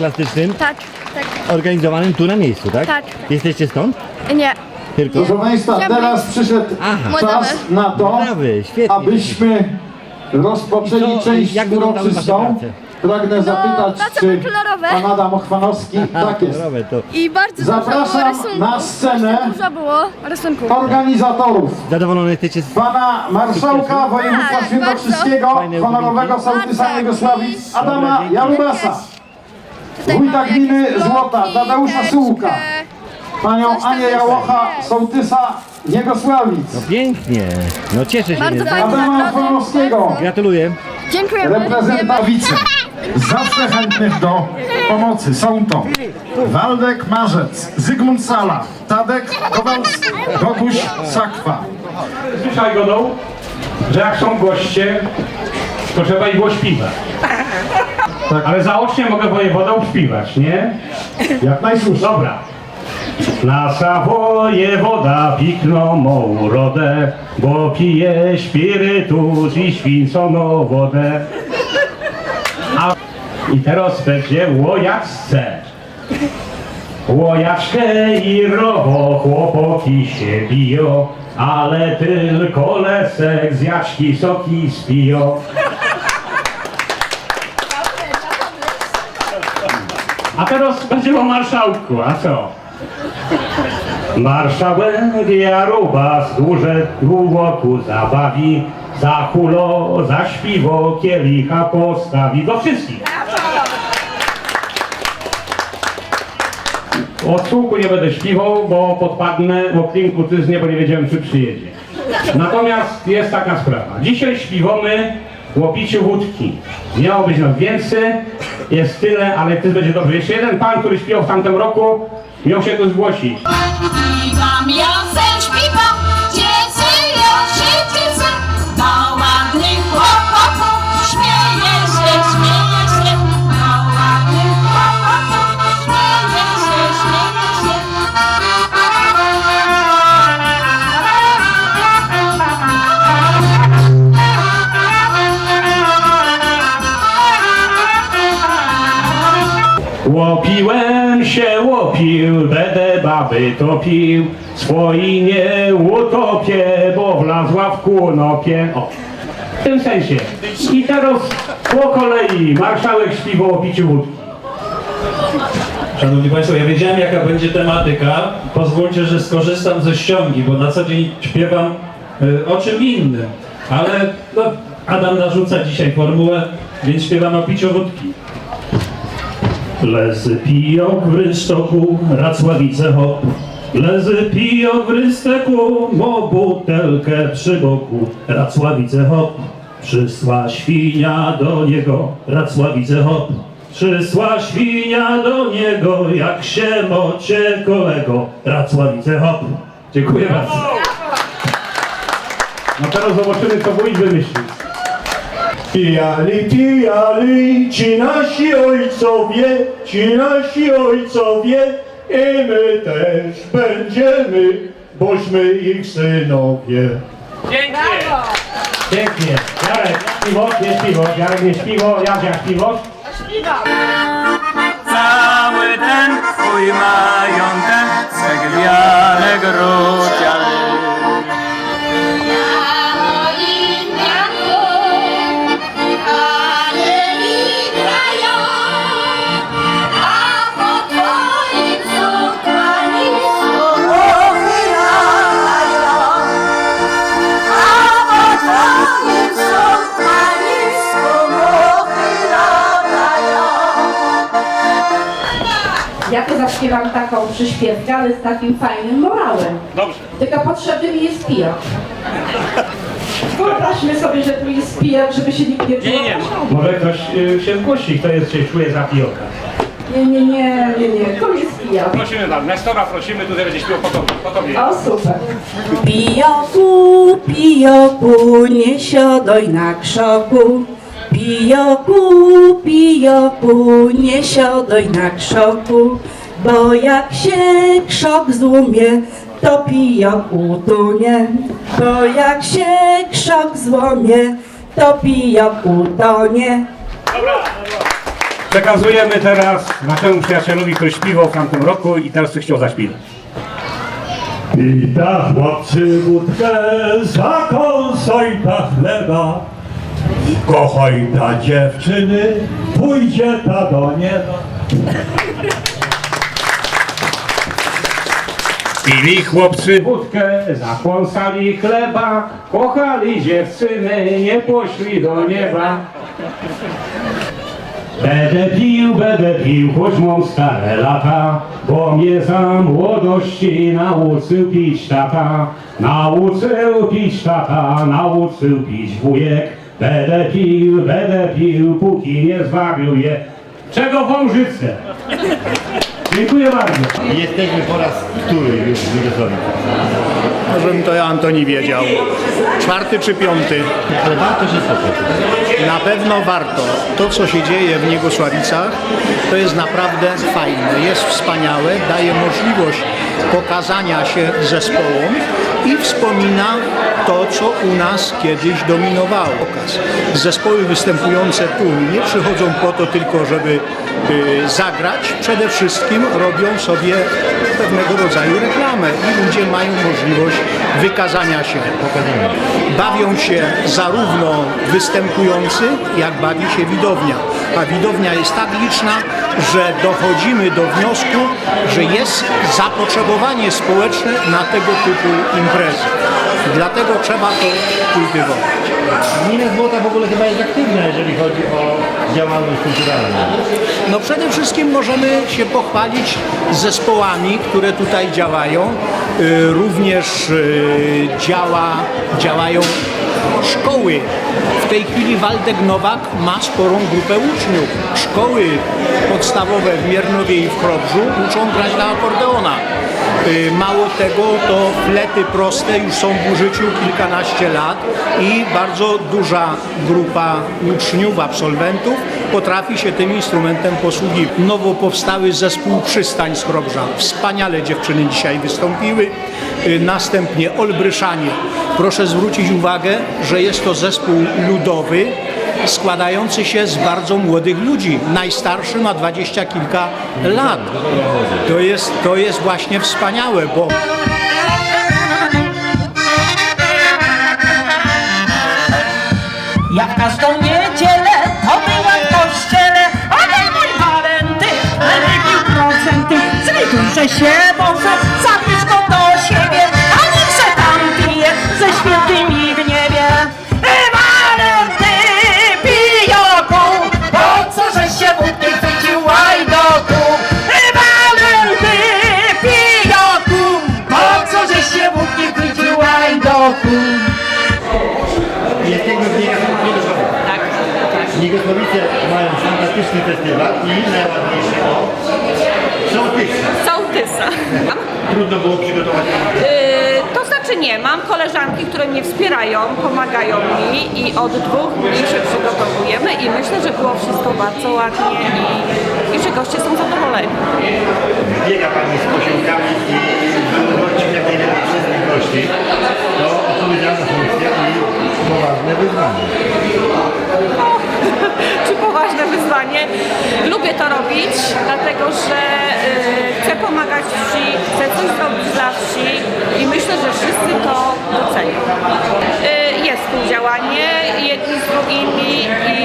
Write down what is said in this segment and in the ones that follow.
konkursie plastycznym Tak, tak. organizowanym tu na miejscu, tak? Tak. Jesteście stąd? Nie. Tylko? Proszę Państwa, Chciałabym- teraz przyszedł Aha. czas na to, Brawy, świetnie. abyśmy rozpoczęli I co, część jak wyglądały wasze uroczystą. prace? Pragnę zapytać, prace czy kolorowe. pan Adam Ochwanowski, tak jest, to I bardzo dużo było Zapraszam rysunków. na scenę. Bardzo Dużo było rysunków. organizatorów, zadowolony jesteście z... pana marszałka województwa Tak, świętokrzyskiego, Fajne honorowego sołtysa Bardzo. Jugosławic, Adama Dobra, dzięki. Jarubasa, wójta gminy Złota, Tadeusza. Sułka, panią Anię Jałocha, sołtysa Niegosławic, No pięknie. No cieszę się. Bardzo fajnie. Adama. Bardzo. Gratuluję. Dziękujemy. Reprezentawicy. Zawsze chętnych do pomocy są to Waldek Marzec, Zygmunt Sala, Tadek Kowalski, Boguś Sakwa. Słyszaj godą, że jak są goście, to trzeba ich było śpiewać. Ale zaocznie mogę wojewodą śpiewać, nie? Jak najsłuszniej. Dobra. Nasza wojewoda pikną mą urodę, bo pije spirytus i święconą wodę. A i teraz będzie łojacce. Łojaczkę i rowo chłopaki się biją, ale tylko lesek z jaczki soki spiją. A teraz będzie o marszałku, a co? Marszałek Jaruba z duże długoku zabawi, za hulo, za śpiwo, kielicha postawi do wszystkich. Od słuchu nie będę śpiwał, bo podpadnę, bo klinku tyznie, bo nie wiedziałem, czy przyjedzie. Natomiast jest taka sprawa. Dzisiaj śpiwamy o piciu wódki. Miało być nas więcej, jest tyle, ale ty będzie dobrze. Jeszcze jeden pan, który śpiewał w tamtym roku, miał się tu zgłosić. Baby topił, swoi bo wlazła w kunopie. O, w tym sensie. I teraz po kolei marszałek śpiwał o piciu wódki. Szanowni Państwo, ja wiedziałem jaka będzie tematyka. Pozwólcie, że skorzystam ze ściągi, bo na co dzień śpiewam y, o czym innym. Ale no, Adam narzuca dzisiaj formułę, więc śpiewam o piciu wódki. Lezy piją w rystoku, Racławice hop. Lezy piją w rysteku, mo butelkę przy boku, Racławice hop. Przysła świnia do niego, Racławice hop. Przysła świnia do niego, jak się mocie kolego, Racławice hop. Dziękuję bardzo. No teraz zobaczymy, co wójt wymyślił. Pijali, pijali, ci nasi ojcowie, ci nasi ojcowie, i my też będziemy, bośmy ich synowie. Pięknie! Pięknie. Jarek, śpiwo, nie śpiwo, Jarek nie śpiwo, Jadzia śpiwo. Cały ten twój majątek rudziany. A Zaśpiewam taką przyśpiewkę, ale z takim fajnym morałem. Dobrze. Tylko potrzebny mi jest pijak. Wyobraźmy sobie, że tu jest pijak, żeby się nikt nie Nie, nie, nie. Może ktoś y, się zgłosi, kto jest, się czuje za pijoka. Nie, nie, nie, nie, nie, to jest pijak. Prosimy tam, Nestora prosimy, tutaj będzie śpiewał po tobie. Po tobie. O, super. Pijoku, pijoku, nie siadaj na krzaku. Pijoku, pijoku, nie siadaj na krzaku. Bo jak się krzak złomie, to pijak utonie. Bo jak się krzak złomie, to pijak utonie. Dobra. Przekazujemy teraz naszemu przyjacielowi, który śpiewał w tamtym roku i teraz chciał zaśpiewać. Pita chłopcy wódkę, za kąsoj ta chleba. Kochaj ta dziewczyny, pójdzie ta do nieba. Pili chłopcy wódkę, zakłąsali chleba, kochali dziewczyny, nie poszli do nieba. Będę pił, będę pił, choć mam stare lata, bo mnie za młodości nauczył pić tata. Nauczył pić tata, nauczył pić wujek. Będę pił, będę pił, póki nie zwariuję. Czego wam życzę? Dziękuję bardzo. Jesteśmy po raz który już w Mirosławicy. Żebym to ja Antoni wiedział. Czwarty czy piąty? Ale warto się spotkać. Na pewno warto. To, co się dzieje w Niegosławicach, to jest naprawdę fajne. Jest wspaniałe, daje możliwość pokazania się zespołom i wspomina to, co u nas kiedyś dominowało. Zespoły występujące tu nie przychodzą po to tylko, żeby y, zagrać. Przede wszystkim robią sobie pewnego rodzaju reklamę i ludzie mają możliwość wykazania się. Bawią się zarówno występujący, jak bawi się widownia. A widownia jest tak liczna, że dochodzimy do wniosku, że jest zapotrzebowanie społeczne na tego typu imprezy. Dlatego trzeba to kultywować. Gmina Złota w ogóle chyba jest aktywna, jeżeli chodzi o działalność kulturalną. No przede wszystkim możemy się pochwalić zespołami, które tutaj działają. Y, Również y, działa, działają szkoły. W tej chwili Waldek Nowak ma sporą grupę uczniów. Szkoły podstawowe w Miernowie i w Chrobrzu uczą grać na akordeona. Y, Mało tego, to flety proste już są w użyciu kilkanaście lat i bardzo duża grupa uczniów, absolwentów potrafi się tym instrumentem posługiwać. Nowo powstały zespół Przystań z Chrobrza. Wspaniale dziewczyny dzisiaj wystąpiły. Y, Następnie Olbryszanie. Proszę zwrócić uwagę, że jest to zespół ludowy, składający się z bardzo młodych ludzi. Najstarszy ma dwadzieścia kilka lat. To jest, to jest właśnie wspaniałe, bo Ja w każdą niedzielę to była w kościele, ale mój walenty wypił procenty. Zlituj, się festiwal i najładniejszy o sołtysa. Sołtysa. Trudno było przygotować Yy, to znaczy nie, mam koleżanki, które mnie wspierają, pomagają mi i od dwóch dni się przygotowujemy i myślę, że było wszystko bardzo ładnie i, i że goście są zadowoleni. biega Pani z posiłkami i To odpowiedzialna funkcja i poważne wyzwanie. Czy poważne wyzwanie? Lubię to robić, dlatego że yy, chcę pomagać wsi, chcę coś zrobić dla wsi i myślę, że wszyscy to docenią. Yy, jest współdziałanie jedni z drugimi i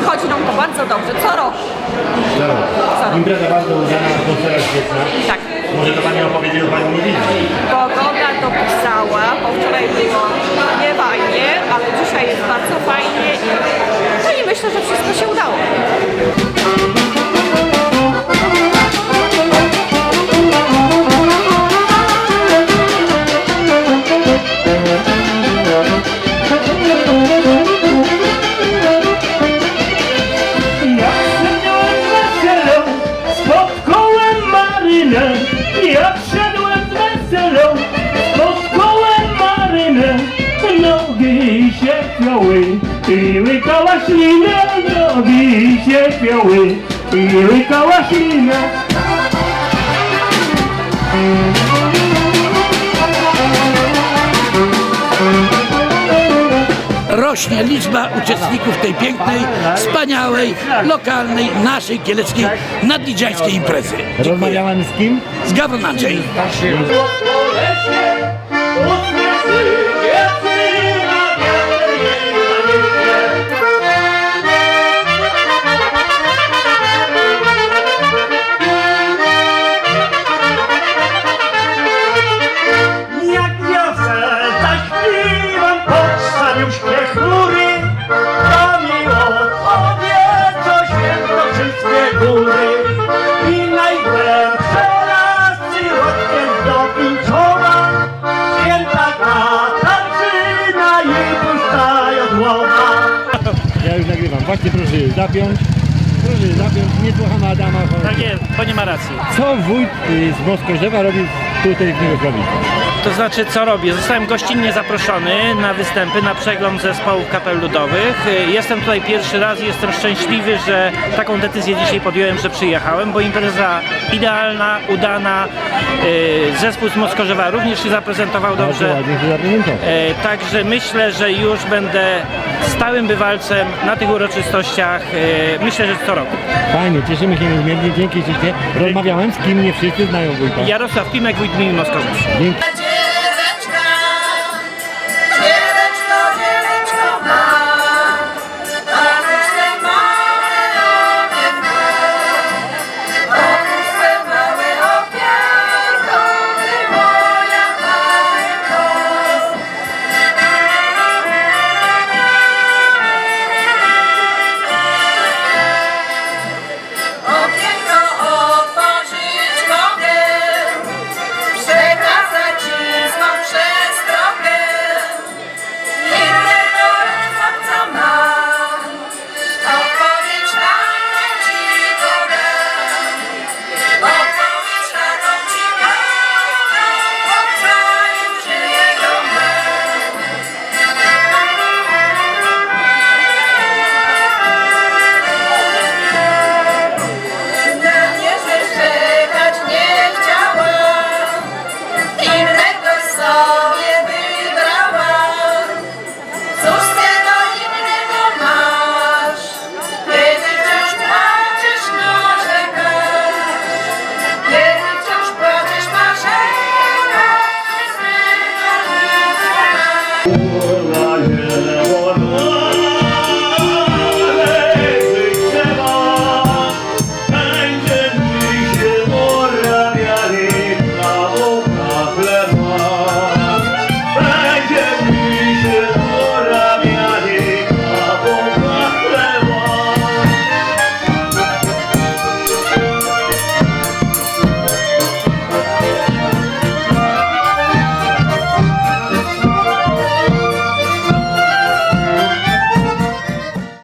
wychodzi nam to bardzo dobrze, co roku. Dobra. Impreza bardzo udana, atmosfera świetna. Tak. Może to Pani opowiedzieć o Pani nie widzi. Pogoda dopisała, bo wczoraj było nie fajnie, ale dzisiaj jest bardzo fajnie i, no i myślę, że wszystko się udało. I łykała ślinę. Nogi się chwiały i łykała ślinę. rośnie liczba uczestników tej pięknej, wspaniałej, lokalnej, naszej kieleckiej, nadlidżańskiej imprezy. Rozmawiałem z kim? Z Gawron Andrzej. Nagrywam. Właśnie proszę zapiąć. Proszę zapiąć. Niesłuchana Adama. Tak jest, bo nie ma racji. Co wójt y, z Moskorzewa robi tutaj w Miłosławicy? To znaczy, co robię? Zostałem gościnnie zaproszony na występy, na przegląd zespołów kapel ludowych. Y, Jestem tutaj pierwszy raz i jestem szczęśliwy, że taką decyzję dzisiaj podjąłem, że przyjechałem, bo impreza idealna, udana. Y, Zespół z Moskorzewa również się zaprezentował dobrze. E, Także myślę, że już będę stałym bywalcem na tych uroczystościach. E, Myślę, że co roku. Fajnie, cieszymy się niezmiernie. Dzięki ślicznie. Rozmawiałem z kim nie wszyscy znają wójta. Jarosław Pimek, wójt gminy Moskorzew. Dzięki.